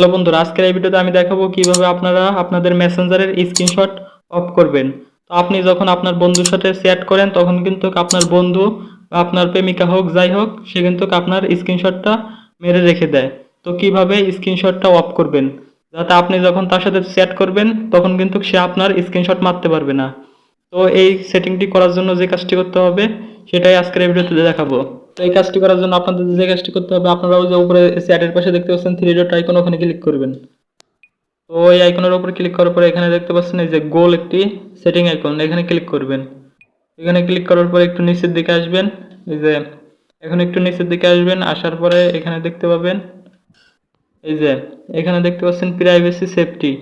Hello বন্ধুরা, আজকের এই ভিডিওতে আমি দেখাবো কীভাবে আপনারা আপনাদের মেসেঞ্জারের স্ক্রিনশট অফ করবেন। তো আপনি যখন আপনার বন্ধুর সাথে চ্যাট করেন, তখন কিন্তু আপনার বন্ধু, আপনার প্রেমিকা হোক, যাই হোক, সে কিন্তু আপনার স্ক্রিনশটটা মেরে রেখে দেয়। তো কীভাবে স্ক্রিনশটটা অফ করবেন? যাতে আপনি যখন তার সাথে চ্যাট করবেন, তখন কিন্তু সে আপনার স্ক্রিনশট মারতে পারবে না। তো এই সেটিংটি করার জন্য যে কাজটি করতে হবে, সেটাই আজকের এই ভিডিওতে দেখাবো। তো এই কাজটি করার জন্য আপনাদের যে কাজটি করতে হবে, আপনারা ওই যে উপরে চ্যাটের পাশে দেখতে পাচ্ছেন থ্রি ডট আইকন ওখানে ক্লিক করবেন। তো ওই আইকনের উপর ক্লিক করার পরে এখানে দেখতে পাচ্ছেন এই যে গোল একটি সেটিং আইকন এখানে ক্লিক করবেন। এখানে ক্লিক করার পরে একটু নিচের দিকে আসবেন, এই যে এখন একটু নিচের দিকে আসবেন, আসার পরে এখানে দেখতে পাবেন, এই যে এখানে দেখতে পাচ্ছেন প্রাইভেসি সেফটি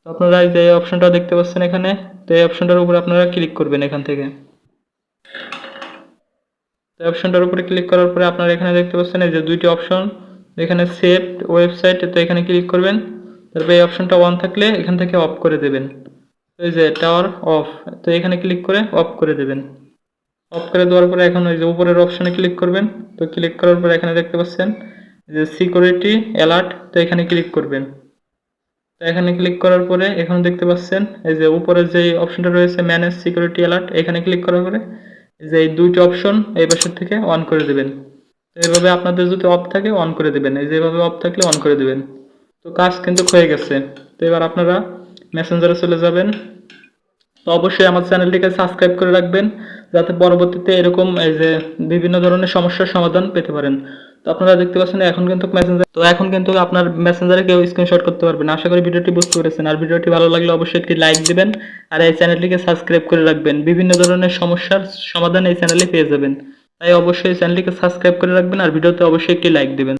তো আপনারা এই যে অপশনটা দেখতে পাচ্ছেন এখানে, তো এই অপশনটার উপরে আপনারা ক্লিক করবেন এখান থেকে। তো অপশনটার উপরে ক্লিক করার পরে আপনারা এখানে দেখতে পাচ্ছেন এই যে দুইটি অপশন এখানে সেভ ওয়েবসাইট তো এখানে ক্লিক করবেন। তারপরে এই অপশনটা অন থাকলে এখান থেকে অফ করে দেবেন। এই যে টাওয়ার অফ তো এখানে ক্লিক করে অফ করে দেবেন। অফ করে দেওয়ার পরে এখন ওই যে উপরের অপশনে ক্লিক করবেন। তো ক্লিক করার পরে এখানে দেখতে পাচ্ছেন যে সিকিউরিটি অ্যালার্ট তো এখানে ক্লিক করবেন। তো এখানে ক্লিক করার পরে এখন দেখতে পাচ্ছেন এই যে উপরে যে অপশনটা রয়েছে ম্যানেজ সিকিউরিটি অ্যালার্ট এখানে ক্লিক করার পরে যে এই দুইটি অপশন এই পাশের থেকে অন করে দেবেন। এইভাবে আপনাদের যদি অফ থাকে অন করে দেবেন। এই যেভাবে অফ থাকলে অন করে দেবেন। তো কাজ কিন্তু হয়ে গেছে। তো এবার আপনারা মেসেঞ্জারে চলে যাবেন। তো অবশ্যই আমার চ্যানেলটিকে সাবস্ক্রাইব করে রাখবেন, যাতে পরবর্তীতে এরকম এই যে বিভিন্ন ধরনের সমস্যার সমাধান পেতে পারেন। তো আপনারা দেখতে পাচ্ছেন এখন কিন্তু মেসেঞ্জার তো এখন কিন্তু আপনার মেসেঞ্জারে কেউ স্ক্রিনশট করতে পারবেন আশা করি ভিডিওটি বুঝতে পেরেছেন। আর ভিডিওটি ভালো লাগলে অবশ্যই একটি লাইক দিবেন আর এই চ্যানেলটিকে সাবস্ক্রাইব করে রাখবেন। বিভিন্ন ধরনের সমস্যার সমাধান এই চ্যানেলে পেয়ে যাবেন। তাই অবশ্যই চ্যানেলটিকে সাবস্ক্রাইব করে রাখবেন আর ভিডিওতে অবশ্যই একটি লাইক দিবেন।